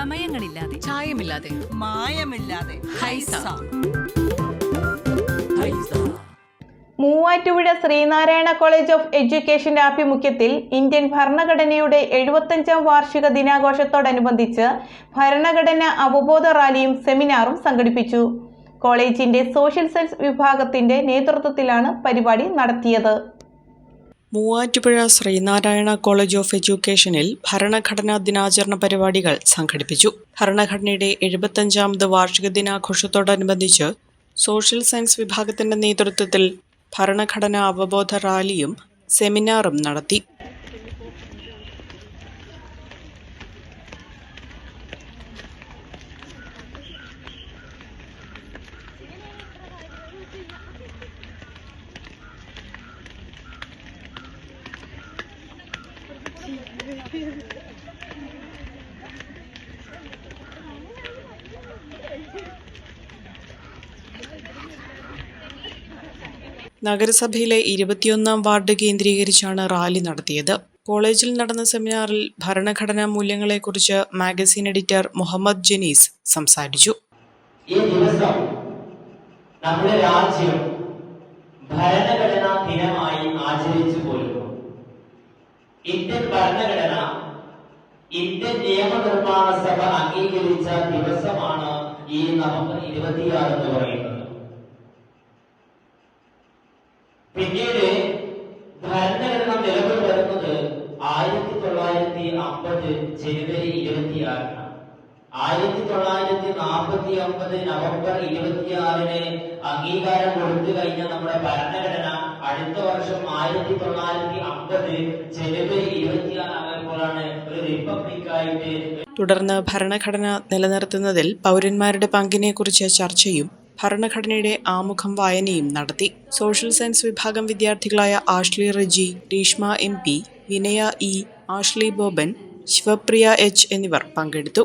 ചമയങ്ങളില്ലാതെ ചായമില്ലാതെ. മായമില്ലാതെ. ഹൈസ. മൂവാറ്റുപുഴ ശ്രീനാരായണ കോളേജ് ഓഫ് എഡ്യൂക്കേഷന്റെ ആഭിമുഖ്യത്തിൽ ഇന്ത്യൻ ഭരണഘടനയുടെ എഴുപത്തഞ്ചാം വാർഷിക ദിനാഘോഷത്തോടനുബന്ധിച്ച് ഭരണഘടന അവബോധ റാലിയും സെമിനാറും സംഘടിപ്പിച്ചു. കോളേജിന്റെ സോഷ്യൽ സയൻസ് വിഭാഗത്തിന്റെ നേതൃത്വത്തിലാണ് പരിപാടി നടത്തിയത്. മൂവാറ്റുപുഴ ശ്രീനാരായണ കോളേജ് ഓഫ് എഡ്യൂക്കേഷനിൽ ഭരണഘടനാ ദിനാചരണ പരിപാടികൾ സംഘടിപ്പിച്ചു. ഭരണഘടനയുടെ എഴുപത്തഞ്ചാമത് വാർഷിക ദിനാഘോഷത്തോടനുബന്ധിച്ച് സോഷ്യൽ സയൻസ് വിഭാഗത്തിന്റെ നേതൃത്വത്തിൽ ഭരണഘടനാ അവബോധ റാലിയും സെമിനാറും നടത്തി. നഗരസഭയിലെ ഇരുപത്തിയൊന്നാം വാർഡ് കേന്ദ്രീകരിച്ചാണ് റാലി നടത്തിയത്. കോളേജിൽ നടന്ന സെമിനാറിൽ ഭരണഘടനാ മൂല്യങ്ങളെക്കുറിച്ച് മാഗസിൻ എഡിറ്റർ മുഹമ്മദ് ജനീസ് സംസാരിച്ചു. ഈ ദിവസം നമ്മുടെ രാജ്യം ഭരണഘടനാ ദിനമായി ആചരിച്ചു പോരുന്നു. ഇന്ത്യൻ ഭരണഘടന ഇന്ത്യൻ നിയമനിർമ്മാണ സഭ അംഗീകരിച്ച ദിവസമാണ് ഈ നവംബർ ഇരുപത്തിയാറ് എന്ന് പറയുന്നത്. പിന്നീട് ഭരണഘടന നിലവിൽ വരുന്നത് ആയിരത്തി തൊള്ളായിരത്തി അമ്പത് ജനുവരി ഇരുപത്തിയാറിന് ആയിരത്തി തൊള്ളായിരത്തി നാൽപ്പത്തി ഒമ്പത് നവംബർ ഇരുപത്തിയാറിന് അംഗീകാരം കൊടുത്തു കഴിഞ്ഞ നമ്മുടെ ഭരണഘടന അടുത്ത വർഷം ആയിരത്തി തൊള്ളായിരത്തി അമ്പത് ജനുവരി ഇരുപത്തിയാറാകുമ്പോഴാണ് ഒരു റിപ്പബ്ലിക്കായിട്ട് തുടർന്ന് ഭരണഘടന നിലനിർത്തുന്നതിൽ പൗരന്മാരുടെ പങ്കിനെക്കുറിച്ച് ചർച്ചയും ഭരണഘടനയുടെ ആമുഖം വായനയും നടത്തി. സോഷ്യൽ സയൻസ് വിഭാഗം വിദ്യാർത്ഥികളായ Ashley Reji Reeshma M P Vinaya E Ashley Boban Sivapriya H എന്നിവർ പങ്കെടുത്തു.